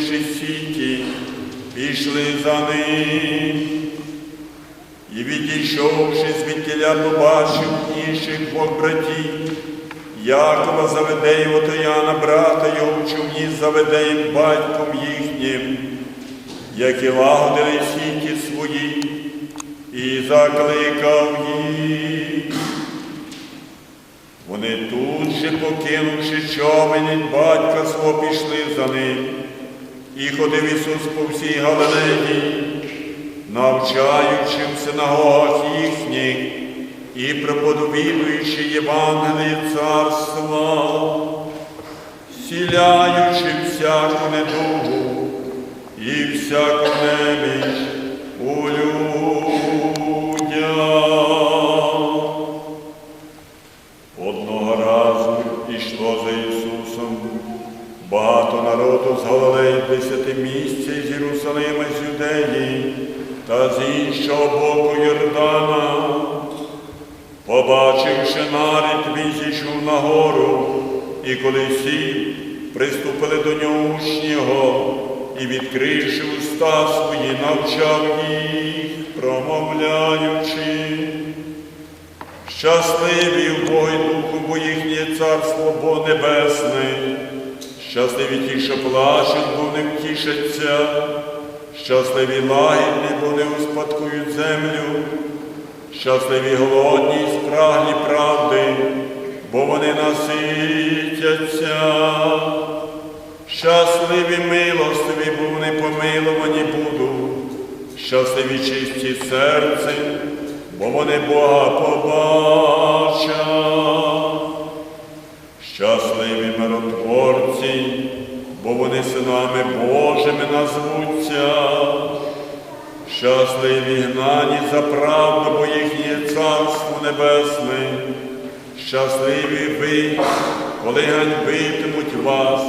покинувши сіті, пішли за ним. І відійшовши звідтіля, побачив інших двох братів, Якова Заведеєва та Яна, брата його в човні з Заведеєм батьком їхнім, які лагодили сіті свої, і закликав їх. Вони тут же, покинувши човен, і батька свого пішли за ним. І ходив Ісус по всій Галилеї, навчаючи в синагогах їхніх і проповідуючи Євангеліє царства, сіляючи всяку недугу і всяку неміч у людях. Галилеї, десяти місця з Єрусалима, з Юдеї та з іншого боку Йордана. Побачивши нарід, він зійшов на гору, і коли всі приступили до нього учні його, і, відкривши уста свої, навчав їх, промовляючи. Щасливі в Бога Духу, бо їхнє царство Бо Небесне. Щасливі ті, що плачуть, бо не втішаться. Щасливі лагідні, бо не успадкують землю. Щасливі голодні і спраглі правди, бо вони наситяться. Щасливі милостиві, бо вони помилувані будуть. Щасливі чисті серцем, бо вони Бога побачать. Щасливі миротворці, бо вони синами Божими назвуться. Щасливі гнані за правду, бо їхнє царство небесне. Щасливі ви, коли ганьбитимуть вас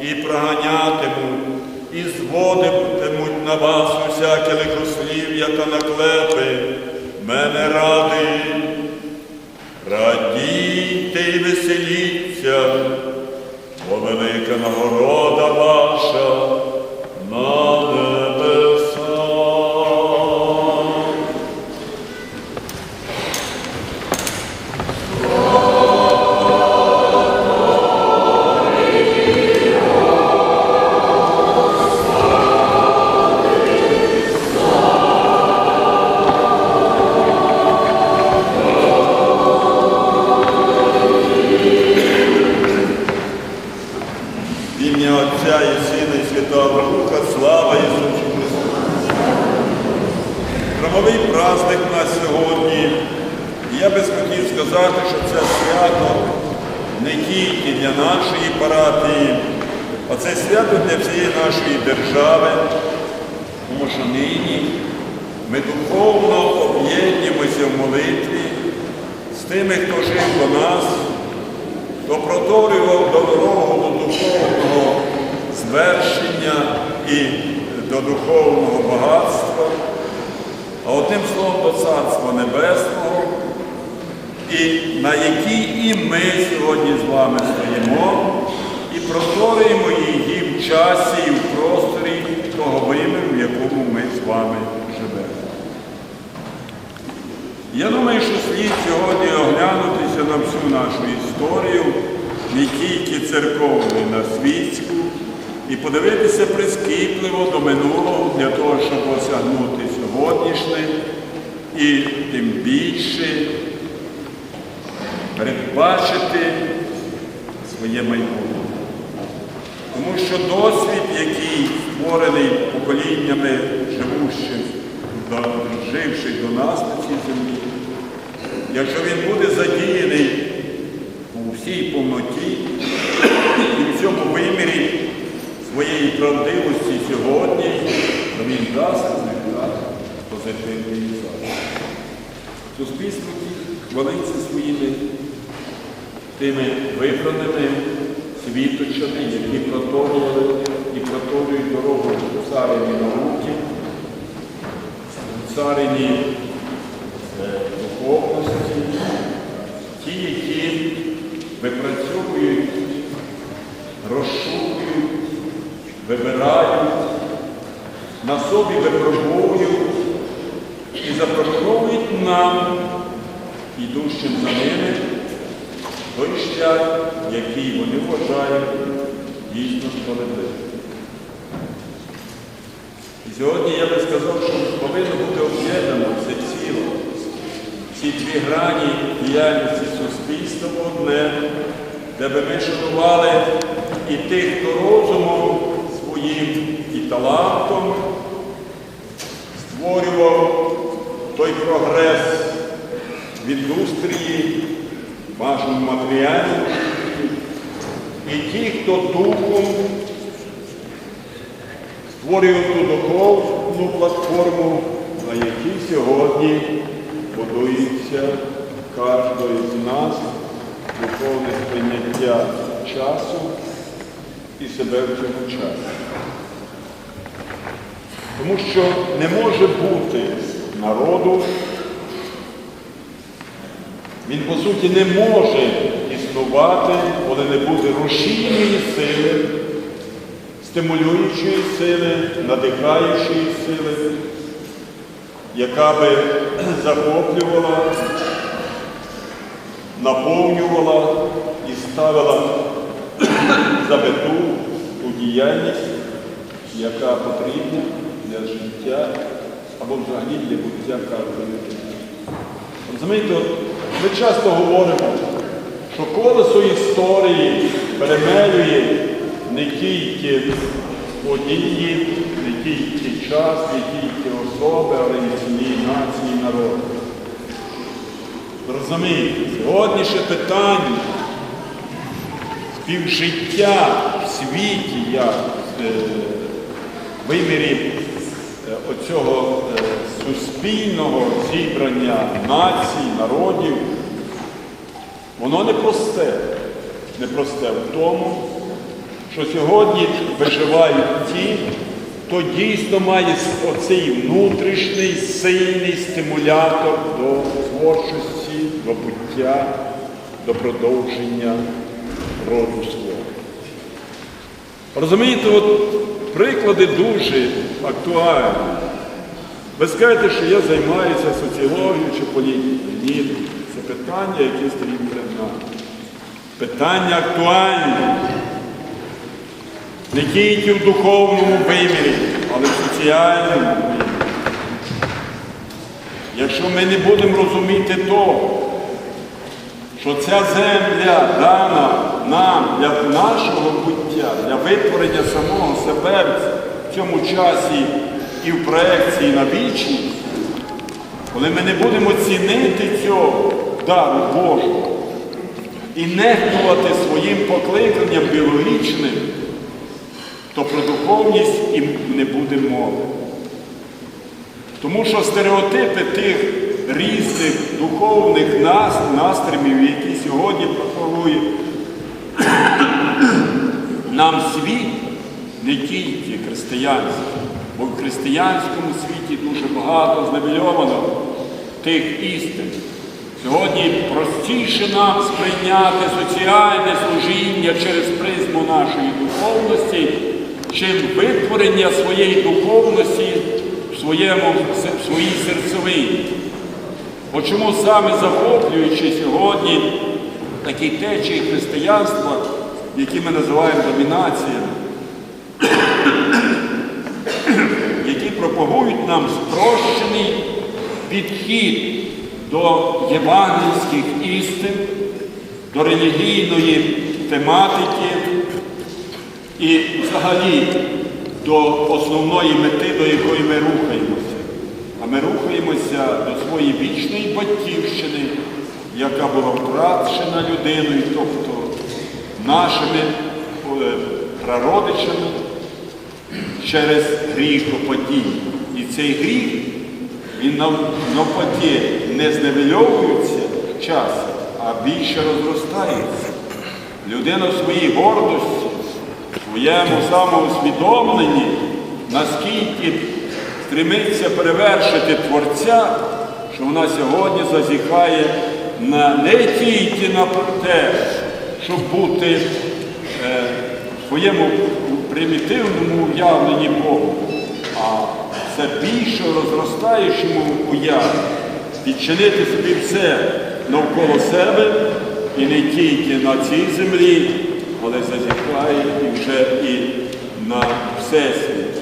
і проганятимуть, і зводитимуть на вас усяке лихослів'я та наклепи. Мене ради. Радійте і веселіться, бо велика нагорода ваша на молитві з тими, хто жив до нас, хто проторював дорогу до духовного звершення і до духовного багатства, а одним словом до Царства Небесного, і на якій і ми сьогодні з вами стоїмо і проторюємо її в часі і в просторі того виміру, в якому ми з вами. Я думаю, що слід сьогодні оглянутися на всю нашу історію, не тільки церковну, на світську, і подивитися прискіпливо до минулого для того, щоб осягнути сьогоднішнє і тим більше передбачити своє майбутнє. Тому що досвід, який створений поколіннями живущих, живших до нас на цій землі, якщо він буде задіяний у всій повноті і в цьому вимірі своєї правдивості сьогодні, то він дасть результат позитивний зараз. Суспільство хвалиться своїми тими вибраними світочами, які проторювали і проторюють дорогу царині науки, царині духовності, ті, які випрацьовують, розшукують, вибирають, на собі випробовують і запропонують нам, ідущим за ними, той шлях, який вони вважають дійсно справедливим. І сьогодні я би сказав, що повинно бути об'єднано все. Ці дві грані діяльності суспільства в одне, де би ми шанували і тих, хто розумом своїм і талантом створював той прогрес в індустрії, вашому матеріальному житті, і ті, хто духом створює ту духовну платформу, на якій сьогодні будується кожного з нас духовне сприйняття часу і себе в цьому часі. Тому що не може бути народу, він по суті не може існувати, коли не буде рушійної сили, стимулюючої сили, надихаючої сили, яка би захоплювала, наповнювала і ставила за мету ту діяльність, яка потрібна для життя або взагалі для буття кожної. Розумієте, ми часто говоримо, що колесо історії перемелює не тільки події, не тільки час, не тільки особи, але й цілі нації, народи. Розумієте, сьогоднішнє питання співжиття в світі, як е, в вимірі е, оцього е, суспільного зібрання націй, народів, воно непросте. Непросте в тому, що сьогодні виживають ті, хто дійсно має оцей внутрішній сильний стимулятор до творчості, до буття, до продовження роду свого. Розумієте, от приклади дуже актуальні. Ви скажете, що я займаюся соціологією чи політикою. Ні, це питання, яке стоїть перед нами. Питання актуальне. Не тільки в духовному вимірі, але в соціальному вимірі. Якщо ми не будемо розуміти того, що ця земля дана нам для нашого буття, для витворення самого себе в цьому часі і в проекції на вічність, коли ми не будемо цінити цього дару Божого і нехтувати своїм покликанням біологічним, то про духовність і не буде мови. Тому що стереотипи тих різних духовних нас, настримів, які сьогодні пропагує нам світ, не тільки християнський, бо в християнському світі дуже багато зневельовано тих істин. Сьогодні простіше нам сприйняти соціальне служіння через призму нашої духовності, чим витворення своєї духовності в, своєму, в своїй серцевині. Бо чому саме захоплюючи сьогодні такі течії християнства, які ми називаємо домінаціями, які пропагують нам спрощений підхід до євангельських істин, до релігійної тематики і взагалі до основної мети, до якої ми рухаємося. А ми рухаємося до своєї вічної батьківщини, яка була втрачена людиною, тобто нашими е, прародичами через гріхопадіння. І цей гріх, він нав- навпаки не зневельовується часом, а більше розростається. людина в своїй гордості, в своєму самоусвідомленні, наскільки стремиться перевершити Творця, що вона сьогодні зазіхає на не тільки на те, щоб бути е, в своєму примітивному уявленні Богу, а все більше розростаючому уяві, підчинити собі все навколо себе і не тільки на цій землі, але зазіхає і вже і на всесвіт.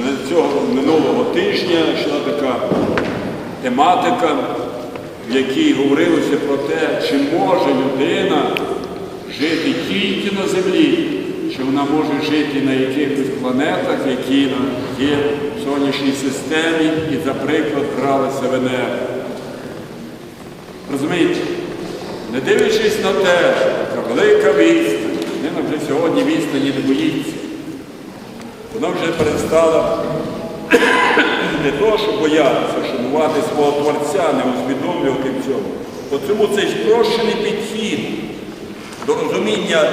Е, Цього минулого тижня йшла така тематика, в якій говорилося про те, чи може людина жити тільки на землі, чи вона може жити на якихось планетах, які є сонячній системі, і, за приклад, бралися Венера. Розумієте? Не дивлячись на те, яка велика відстань, людина вже сьогодні відстані не боїться. Вона вже перестала не то, що боятися, шанувати свого Творця, не усвідомлювати в цьому. Бо цьому цей спрощений підхід до розуміння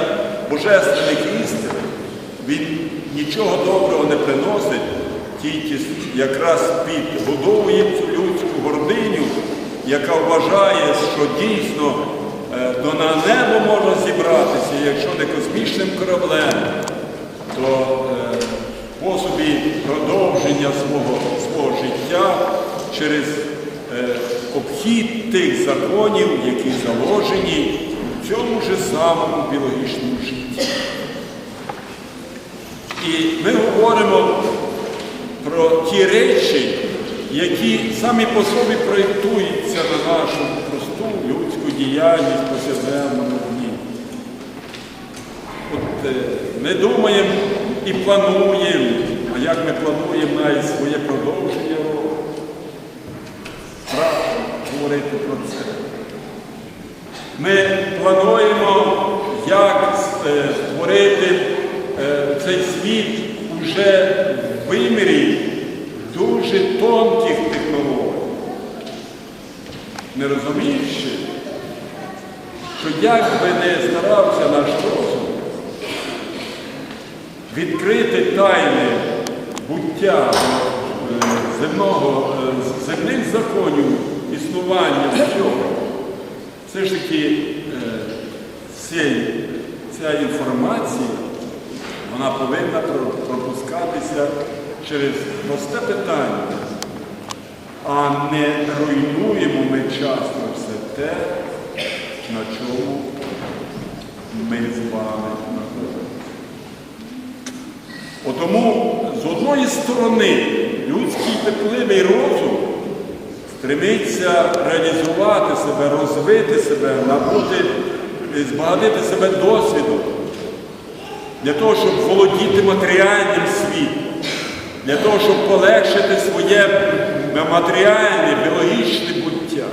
божественних істин, він нічого доброго не приносить, тільки якраз підбудовує цю людську гординю, яка вважає, що дійсно е, то на небо можна зібратися, якщо не космічним кораблем, то е, способі продовження свого, свого життя через е, обхід тих законів, які заложені в цьому ж самому біологічному житті. І ми говоримо про ті речі, які самі по собі проєктуються на нашу просту людську діяльність повсякденному дні. От, е, ми думаємо і плануємо, а як ми плануємо навіть своє продовження року. Страшно говорити про це. Ми плануємо, як е, створити е, цей світ уже в вимірі дуже тонких технологій. Не розуміючи, що як би не старався наш розум відкрити тайни буття е, земного, е, земних законів існування всього, все ж таки е, ця інформація вона повинна пропускатися через просте питання, а не руйнуємо ми часто все те, на чому ми з вами знаходимося. От Тому з одної сторони людський пекливий розум стремиться реалізувати себе, розвити себе, набути, збагатити себе досвідом для того, щоб володіти матеріальним світом, для того, щоб полегшити своє матеріальне, біологічне буття.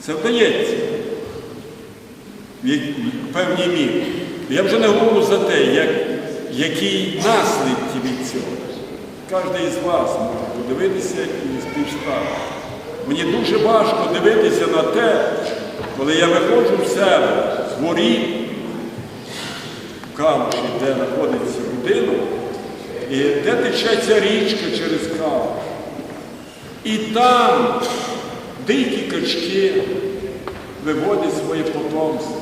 Це вдається в певній мірі. Я вже не говорю за те, як, які наслідки від цього. Кожен із вас може подивитися і співставити. Мені дуже важко дивитися на те, коли я виходжу в себе з воріт, в камуші, де знаходиться будинок, і де тече ця річка через камуш. І там дикі качки виводять своє потомство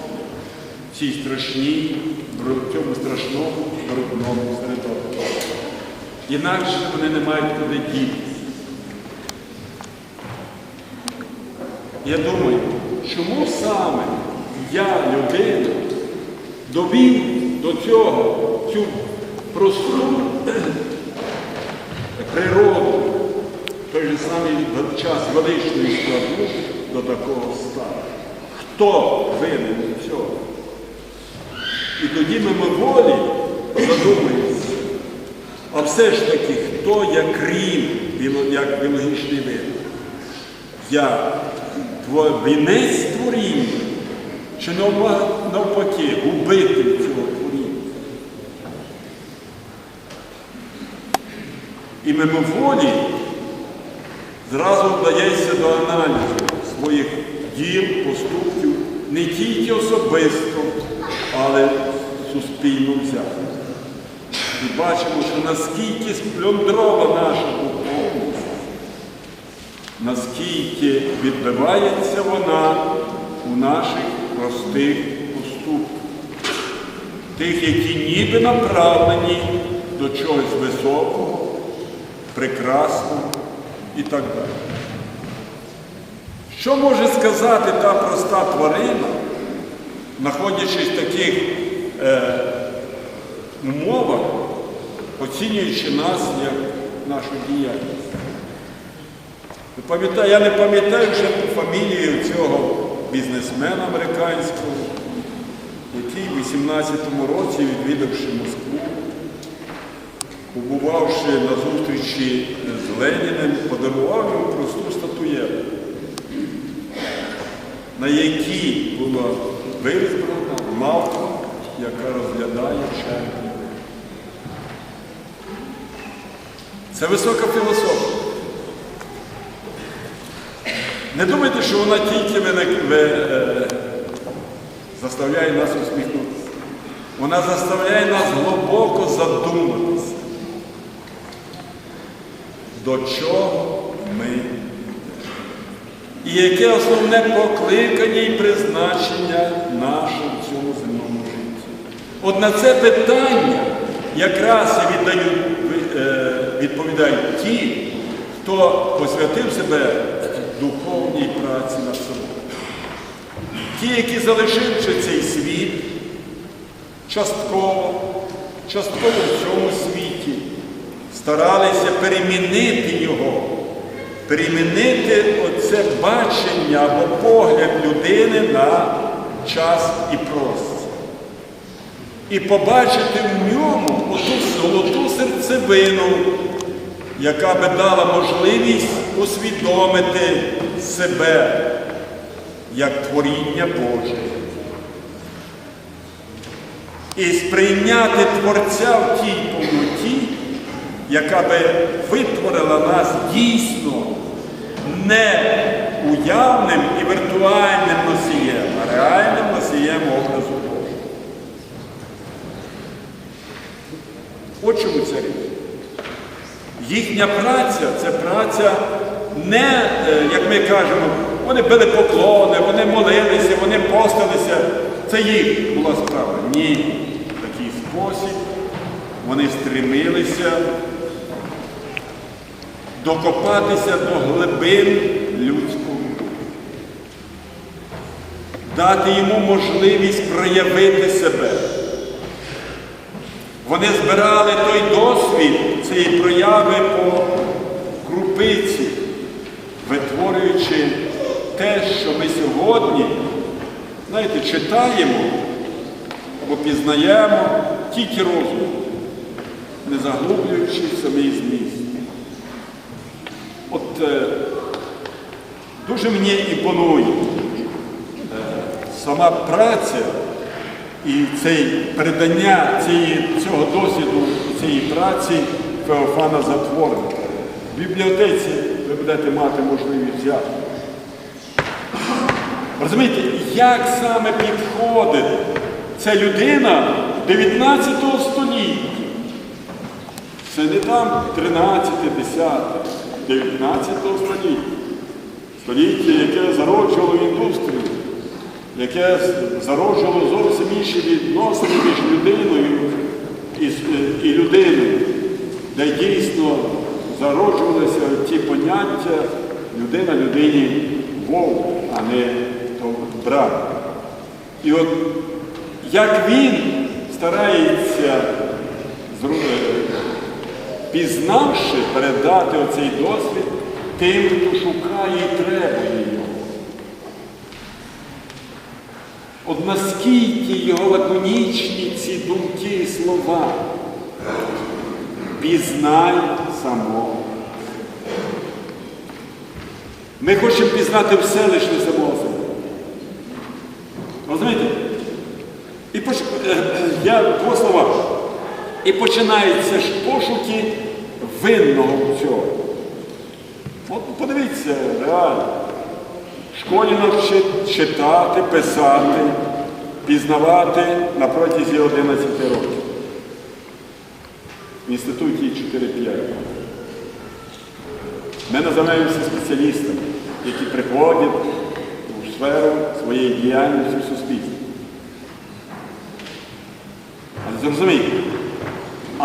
в цій страшній, в цьому страшному брудному середовищі. Інакше вони не мають куди дітися. Я думаю, чому саме я, людина, довів до цього цю просту природу, той же самий час величної складу до такого стану. Хто винен у цього? І тоді мимоволі задумаємося, а все ж таки, хто я крім, як біологічний вид? Я вінець творіння, чи навпаки, губитель цього творіння? І мимоволі зразу вдається до аналізу своїх діл, поступків не тільки особисто, але суспільно взято. І бачимо, що наскільки сплюндрована наша духовність, наскільки відбивається вона у наших простих поступках, тих, які ніби направлені до чогось високого, прекрасного і так далі. Що може сказати та проста тварина, знаходячись в таких е, умовах, оцінюючи нас як нашу діяльність? Я не пам'ятаю вже фамілію цього бізнесмена американського, який в 18-му році, відвідавши Москву, побувавши на зустрічі з Леніним, подарував йому просту статуєтку, на якій була вирізблена мавка, яка розглядає червні. Це висока філософія. Не думайте, що вона тільки е, заставляє нас усміхнутися. Вона заставляє нас глибоко задуматися, до чого ми йдемо. І яке основне покликання і призначення наше в цьому земному житті. От на це питання якраз віддають, е, відповідають ті, хто посвятив себе духовній праці над собою. Ті, які залишивши цей світ, частково, частково в цьому світі, старалися перемінити його, перемінити оце бачення або погляд людини на час і простір. І побачити в ньому оту золоту серцевину, яка би дала можливість усвідомити себе як творіння Боже. І сприйняти Творця в тій повноті, яка би витворила нас дійсно не уявним і віртуальним носієм, а реальним носієм образу Божого. От чому ця річ. Їхня праця це праця не, е, як ми кажемо, вони били поклони, вони молилися, вони постилися. Це їх була справа. Ні. В такий спосіб вони стремилися докопатися до глибин людського. духу. Дати йому можливість проявити себе. Вони збирали той досвід цієї прояви по крупиці, витворюючи те, що ми сьогодні, знаєте, читаємо або пізнаємо тільки розум, не заглублюючи в самий зміст. Е, дуже мені імпонує е, сама праця і цей передання цієї, цього досвіду, цієї праці Феофана Затворника. В бібліотеці ви будете мати можливість взяти. Розумієте, як саме підходить ця людина 19 століття? Це не там 13, 10, 19 століття. Століття, яке зароджувало індустрію, яке зароджувало зовсім інші відносини між людиною і, і людиною, де дійсно зароджувалися ті поняття людина людині вовк, а не брат. І от як він старається, е, пізнавши, передати оцей досвід тим, хто шукає і требує його. От наскільки його лаконічні ці думки і слова. Пізнай самого. Ми хочемо пізнати все лише самого себе. Розумієте? І поч... е, е, я два слова. І починаються ж пошуки винного в цьому. От подивіться реально, В школі нас вчать читати, писати, пізнавати на протязі 11 років. В інституті 4-5. Ми називаємося спеціалістами, які приходять у сферу своєї діяльності в суспільстві. Але зрозумійте,